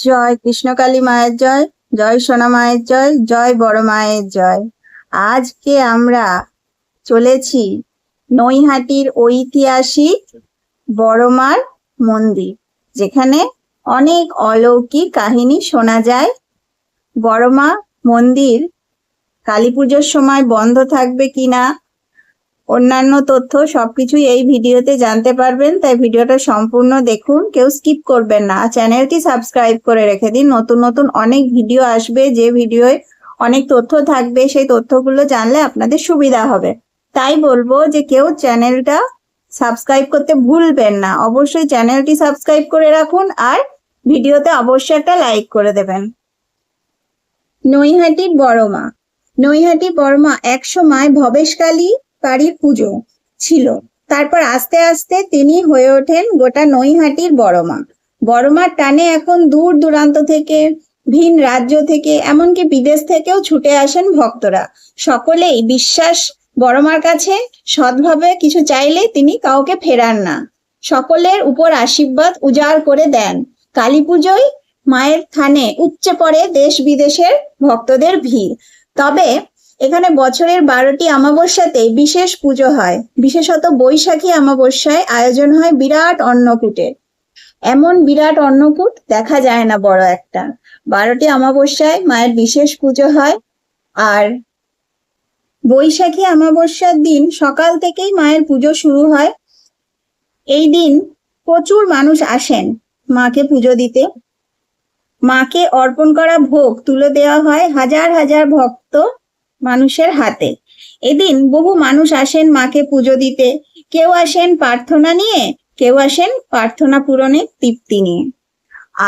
জয় কৃষ্ণকালী মায়ের জয় জয় সোনা মায়ের জয় জয় বড় মায়ের জয়। আজকে আমরা চলেছি নৈহাটির ঐতিহাসিক বড়মার মন্দির, যেখানে অনেক অলৌকিক কাহিনী শোনা যায়। বড়মা মন্দির কালী পুজোর সময় বন্ধ থাকবে কিনা অন্যান্য তথ্য সবকিছুই এই ভিডিওতে জানতে পারবেন, তাই ভিডিওটা সম্পূর্ণ দেখুন, কেউ স্কিপ করবেন না। চ্যানেলটি সাবস্ক্রাইব করে রেখে দিন, নতুন নতুন অনেক ভিডিও আসবে, যে ভিডিওয় অনেক তথ্য থাকবে, সেই তথ্যগুলো জানলে আপনাদের সুবিধা হবে। তাই বলব যে কেউ চ্যানেলটা সাবস্ক্রাইব করতে ভুলবেন না, অবশ্যই চ্যানেলটি সাবস্ক্রাইব করে রাখুন আর ভিডিওতে অবশ্যই একটা লাইক করে দেবেন। নৈহাটির বড়মা। নৈহাটি বড়মা এক সময় ভবেশকালী বাড়ির পুজো ছিল। তারপর আস্তে আস্তে তিনি হয়ে ওঠেন গোটা নৈহাটির বড়মা। বড়মার টানে এখন দূর দূরান্ত থেকে, ভিন রাজ্য থেকে, এমনকি বিদেশ থেকেও ছুটে আসেন ভক্তরা। সকলেই বিশ্বাস বড়মার কাছে, সৎভাবে কিছু চাইলে তিনি কাউকে ফেরান না। সকলের উপর আশীর্বাদ উজাড় করে দেন। কালী পুজোয় মায়ের থানে উপচে পড়ে দেশ বিদেশের ভক্তদের ভিড়। তবে এখানে বছরের বারোটি অমাবস্যাতে বিশেষ পুজো হয়। বিশেষত বৈশাখী অমাবস্যায় আয়োজন হয় বিরাট অন্নকূটের। এমন বিরাট অন্নকূট দেখা যায় না বড় একটা। বারোটি অমাবস্যায় মায়ের বিশেষ পুজো হয়। আর বৈশাখী অমাবস্যার দিন সকাল থেকেই মায়ের পুজো শুরু হয়। এই দিন প্রচুর মানুষ আসেন মাকে পুজো দিতে। মাকে অর্পণ করা ভোগ তুলে দেওয়া হয়। হাজার হাজার ভক্ত মানুষের হাতে। এদিন বহু মানুষ আসেন মাকে পুজো দিতে। কেউ আসেন প্রার্থনা নিয়ে, কেউ আসেন প্রার্থনা পূরণের তৃপ্তি নিয়ে।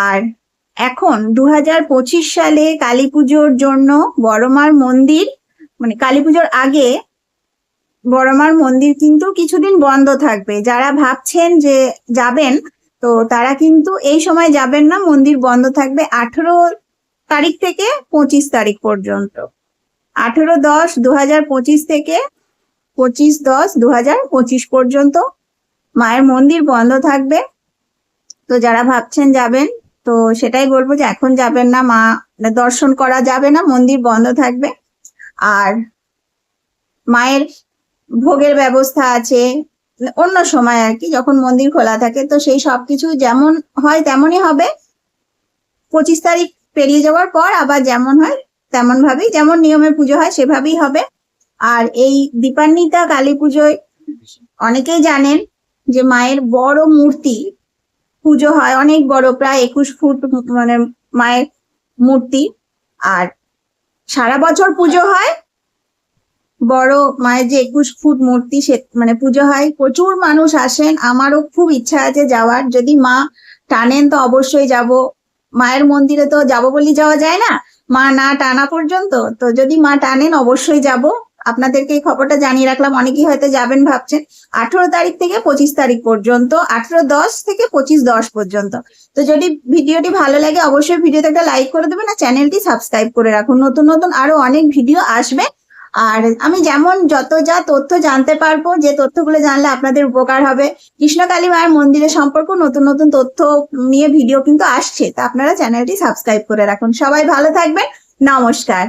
আর এখন দু সালে কালী পুজোর জন্য বড়মার মন্দির মানে কালী পুজোর আগে বড়মার মন্দির কিন্তু কিছুদিন বন্ধ থাকবে। যারা ভাবছেন যে যাবেন, তো তারা কিন্তু এই সময় যাবেন না। মন্দির বন্ধ থাকবে আঠেরো তারিখ থেকে পঁচিশ তারিখ পর্যন্ত। আঠেরো দশ দু হাজার পঁচিশ থেকে পঁচিশ দশ দু হাজার পঁচিশ পর্যন্ত। মায়ের মন্দির বন্ধ থাকবে। তো যারা ভাবছেন যাবেন, তো সেটাই বলব যে এখন যাবেন না মা দর্শন করা যাবে না, মন্দির বন্ধ থাকবে। আর মায়ের ভোগের ব্যবস্থা আছে অন্য সময় আর কি, যখন মন্দির খোলা থাকে, তো সেই সবকিছু যেমন হয় তেমনই হবে। পঁচিশ তারিখ পেরিয়ে যাওয়ার পর আবার যেমন হয় তেমন ভাবেই যেমন নিয়মে পুজো হয়, সেভাবেই হবে। আর এই দীপান্বিতা কালী পুজোয় অনেকেই জানেন যে মায়ের বড় মূর্তি পুজো হয়, অনেক বড়, প্রায় একুশ ফুট মানে মায়ের মূর্তি। আর সারা বছর পুজো হয়, বড় মায়ের যে একুশ ফুট মূর্তি সে মানে পুজো হয়। প্রচুর মানুষ আসেন, আমারও খুব ইচ্ছা আছে যাওয়ার। যদি মা টানেন তো অবশ্যই যাব। মায়ের মন্দিরে তো যাব বলি যাওয়া যায় না। মা না টানা পর্যন্ত, তো যদি মা টানেন অবশ্যই যাব। আপনাদেরকে এই খবরটা জানিয়ে রাখলাম, অনেকেই হয়তো যাবেন ভাবছেন, আঠেরো তারিখ থেকে পঁচিশ তারিখ পর্যন্ত, আঠেরো দশ থেকে পঁচিশ দশ পর্যন্ত। তো যদি ভিডিওটি ভালো লাগে, অবশ্যই ভিডিওতে একটা লাইক করে দেবেন আর চ্যানেলটি সাবস্ক্রাইব করে রাখুন। নতুন নতুন আরও অনেক ভিডিও আসবে। আর আমি যেমন যত যা তথ্য জানতে পারব, যে তথ্যগুলো জানলে আপনাদের উপকার হবে। কৃষ্ণকালী মায়ের মন্দিরের সম্পর্ক, নতুন নতুন তথ্য নিয়ে ভিডিও কিন্তু আসছে। তা আপনারা চ্যানেলটি সাবস্ক্রাইব করে রাখুন। সবাই ভালো থাকবেন। নমস্কার।